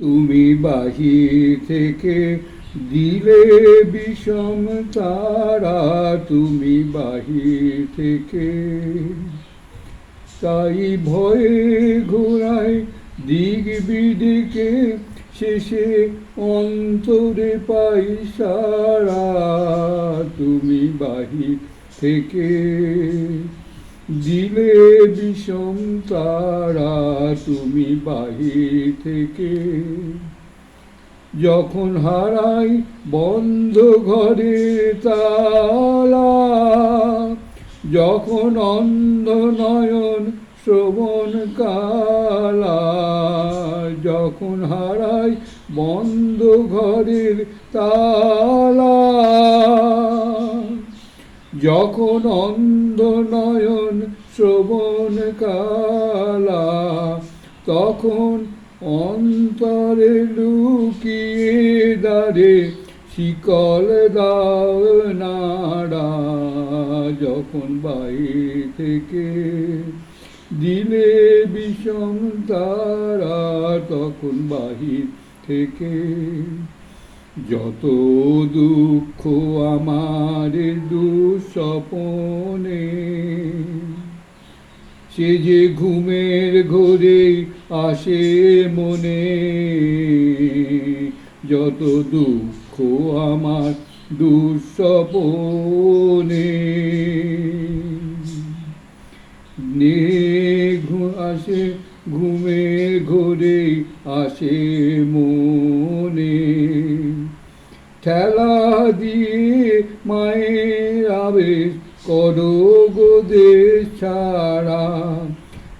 তুমি বাহির থেকে দিলে বিষম তারা, তুমি বাহির থেকে। তাই ভয়ে ঘোরায় দিক বিদিকে শেষে অন্তরে পাই সারা, তুমি বাহির থেকে। দিলে বিষম তারা তুমি বাহির থেকে। যখন হারাই বন্ধ ঘরে তালা, যখন অন্ধ নয়ন শ্রবণ কালা, যখন হারাই বন্ধ ঘরের তালা যখন অন্ধ নয়ন শ্রবণ কালা তখন অন্তরে লুকিয়ে দাঁড়ে শিকল দাও নাড়া, যখন বাইরে থেকে দিলে বিষম তারা, তখন বাহির থেকে যত দুঃখ আমার দুঃস্বপনে, সে যে ঘুমের ঘোরে আসে মনে, যত দুঃখ আমার দুঃস্বপনে। আসে, ঘুমের ঘোরে আসে মনে ঠেলা দিয়ে মায়ের আবেশ করো গোদের ছাড়া।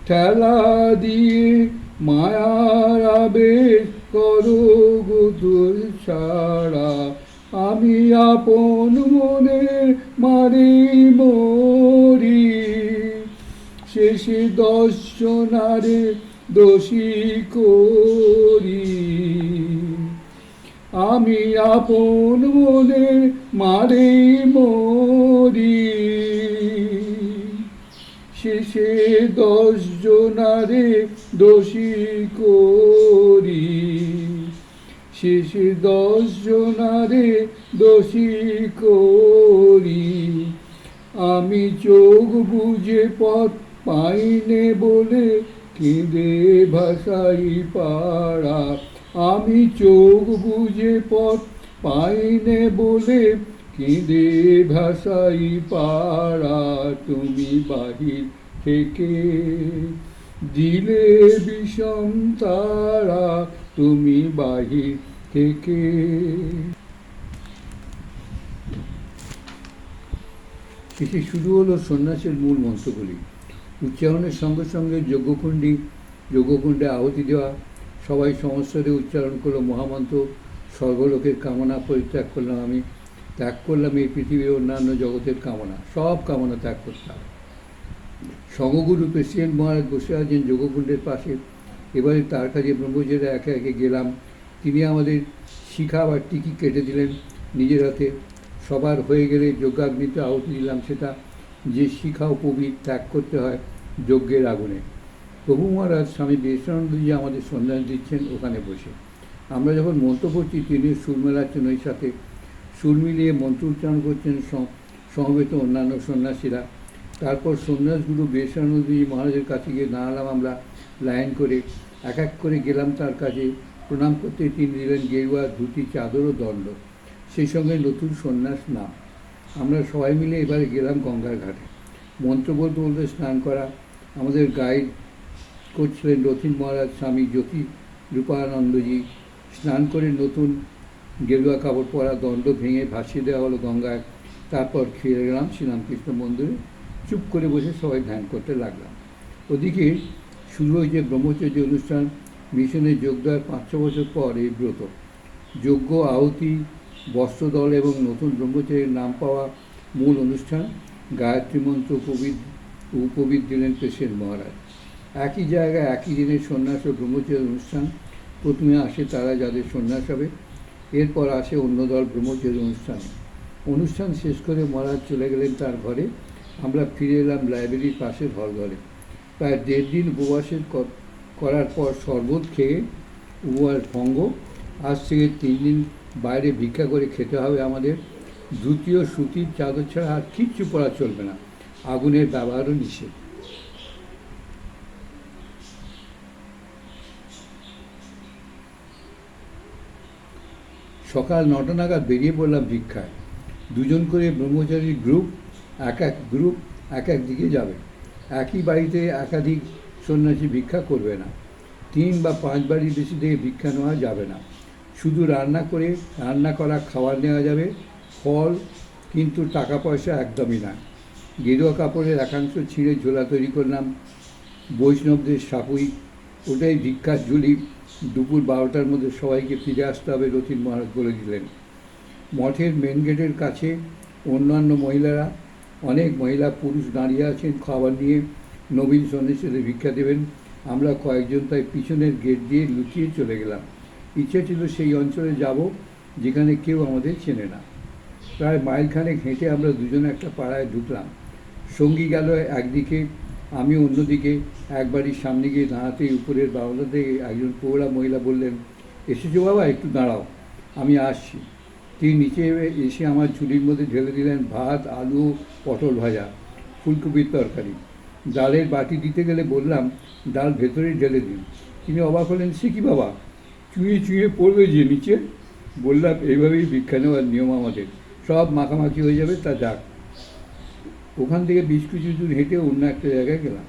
ঠেলা দিয়ে মায়ার আবেশ করো গোদের ছাড়া। আমি আপন মনে মারি মরি। শেষে দর্শনারে দোষী করি। আমি আপন মনে মারে মরি। শেষে দশ জনারে দোষী করি। শেষে দশ জনারে দোষী করি। আমি চোখ বুঝে পথ পাইনে বলে কেঁদে ভাষাই পাড়া। আমি চোখ বুঝে পথ পাইনে বলে কেঁদে ভাষাই পাড়া তুমি বাহির থেকে। দিলে বিষম তারা তুমি বাহির থেকে। শেষে শুরু হলো সন্ন্যাসের মূল মন্ত্রগুলি। উচ্চারণের সঙ্গে সঙ্গে যজ্ঞকুণ্ডী যজ্ঞকুণ্ডে আহুতি দেওয়া সবাই সমস্যারে উচ্চারণ করল, মহামন্ত্র, স্বর্গলোকের কামনা পরিত্যাগ করলাম আমি, ত্যাগ করলাম এই পৃথিবীর অন্যান্য জগতের কামনা, সব কামনা ত্যাগ করতাম সঙ্গগুরু প্রেসিডেন্ট মহারাজ বসে আছেন যোগকুণ্ডের পাশে, এবারে তার কাছে ব্রহ্মচারীরা একে একে গেলাম, তিনি আমাদের শিখা বা টিকি কেটে দিলেন নিজের হাতে, সবার হয়ে গেলে যজ্ঞাগ্নিতে আহুতি দিলাম সেটা, যে শিখা ও প্রবীর ত্যাগ করতে হয় যজ্ঞের আগুনে। প্রভু মহারাজ স্বামী বিবেকানন্দজি আমাদের সন্ধান দিচ্ছেন ওখানে বসে। আমরা যখন মন্ত্র করছি তিনি সুর মেলাচ্ছেন ওই সাথে। সুর মিলিয়ে মন্ত্র উচ্চারণ করছেন সমবেত অন্যান্য সন্ন্যাসীরা। তারপর সন্ন্যাসগুরু বিবেকানন্দজি মহারাজের কাছে গিয়ে দাঁড়ালাম আমরা লাইন করে। এক এক করে গেলাম তার কাছে। প্রণাম করতে তিনি দিলেন গেরুয়া, ধুতি, চাদর ও দণ্ড। সেই সঙ্গে নতুন সন্ন্যাস নাম। আমরা সবাই মিলে এবারে গেলাম গঙ্গার ঘাটে। মন্ত্র বলতে বলতে স্নান করা, আমাদের গাইড করছিলেন রথিন মহারাজ, স্বামী জ্যোতি রূপানন্দজি। স্নান করে নতুন গেরুয়া কাপড় পরা দণ্ড ভেঙে ভাসিয়ে দেওয়া হলো গঙ্গায়। তারপর ফিরে গেলাম শ্রীরামকৃষ্ণ মন্দিরে। চুপ করে বসে সবাই ধ্যান করতে লাগলাম। ওদিকে শুরু হয়েছে ব্রহ্মচর্য অনুষ্ঠান। মিশনে যোগ দেওয়ার পাঁচ ছ বছর পর এই ব্রত। যোগ্য আহুতি, বস্ত্রদল এবং নতুন ব্রহ্মচারীর নাম পাওয়া মূল অনুষ্ঠান। গায়ত্রী মন্ত্র উপবিদ উপবিদ দিলেন প্রেসিডেন্ট মহারাজ। একই জায়গায় একই দিনের সন্ন্যাস ও ব্রহ্মচারী অনুষ্ঠান। প্রথমে আসে তারা যাদের সন্ন্যাস হবে, এরপর আসে অন্য দল ব্রহ্মচারী অনুষ্ঠান। অনুষ্ঠান শেষ করে মহারাজ চলে গেলেন তার ঘরে। আমরা ফিরে এলাম লাইব্রেরির পাশের হল ঘরে প্রায় দেড় দিন উপবাসের করার পর শরবত খেয়ে উপহার ভঙ্গ। আজ থেকে তিন দিন বাইরে ভিক্ষা করে খেতে হবে আমাদের। দ্বিতীয় সুতির চাদর ছাড়া আর কিচ্ছু পরা চলবে না। আগুনের ব্যবহারও নিষেধ। সকাল নটা নাগাদ বেরিয়ে পড়লাম ভিক্ষায়। দুজন করে ব্রহ্মচারীর গ্রুপ এক এক গ্রুপ এক এক দিকে যাবে। একই বাড়িতে একাধিক সন্ন্যাসী ভিক্ষা করবে না। তিন বা পাঁচ বাড়ির বেশি থেকে ভিক্ষা নেওয়া যাবে না। শুধু রান্না করে রান্না করা খাবার নেওয়া যাবে। ফল, কিন্তু টাকা পয়সা একদমই না। গেরুয়া কাপড়ের একাংশ ছিঁড়ে ঝোলা তৈরি করলাম। বৈষ্ণবদের সাপুই। ওটাই ভিক্ষার ঝুলি। দুপুর বারোটার মধ্যে সবাইকে ফিরে আসতে হবে রথিন মহারাজ বলে দিলেন। মঠের মেন গেটের কাছে অন্যান্য মহিলারা, অনেক মহিলা পুরুষ দাঁড়িয়ে আছেন খাবার নিয়ে। নবীন সন্ন্যাসীদের ভিক্ষা দেবেন। আমরা কয়েকজন তাই পিছনের গেট দিয়ে লুকিয়ে চলে গেলাম। ইচ্ছে ছিল সেই অঞ্চলে যাব, যেখানে কেউ আমাদের চেনে না। প্রায় মাইলখানেক হেঁটে আমরা দুজনে একটা পাড়ায় ঢুকলাম। সঙ্গী গেল একদিকে আমি অন্যদিকে এক বাড়ির সামনে গিয়ে দাঁড়াতেই উপরের বারান্দা থেকে একজন পৌরা মহিলা বললেন, এসেছ বাবা, একটু দাঁড়াও, আমি আসছি। তিনি নিচে এসে আমার ঝুলির মধ্যে ঢেলে দিলেন ভাত, আলু, পটল ভাজা, ফুলকপির তরকারি। ডালের বাটি দিতে গেলে বললাম, ডাল ভেতরে ঢেলে দিন। তিনি অবাক হলেন, সে কি বাবা, চুঁয়ে চুঁয়ে পড়বে যে নিচে? বললাম, এইভাবেই ভিক্ষা নেওয়ার নিয়ম আমাদের। সব মাখামাখি হয়ে যাবে, তা যাক। ওখান থেকে বিশ কিছু দূর হেঁটে অন্য একটা জায়গায় গেলাম।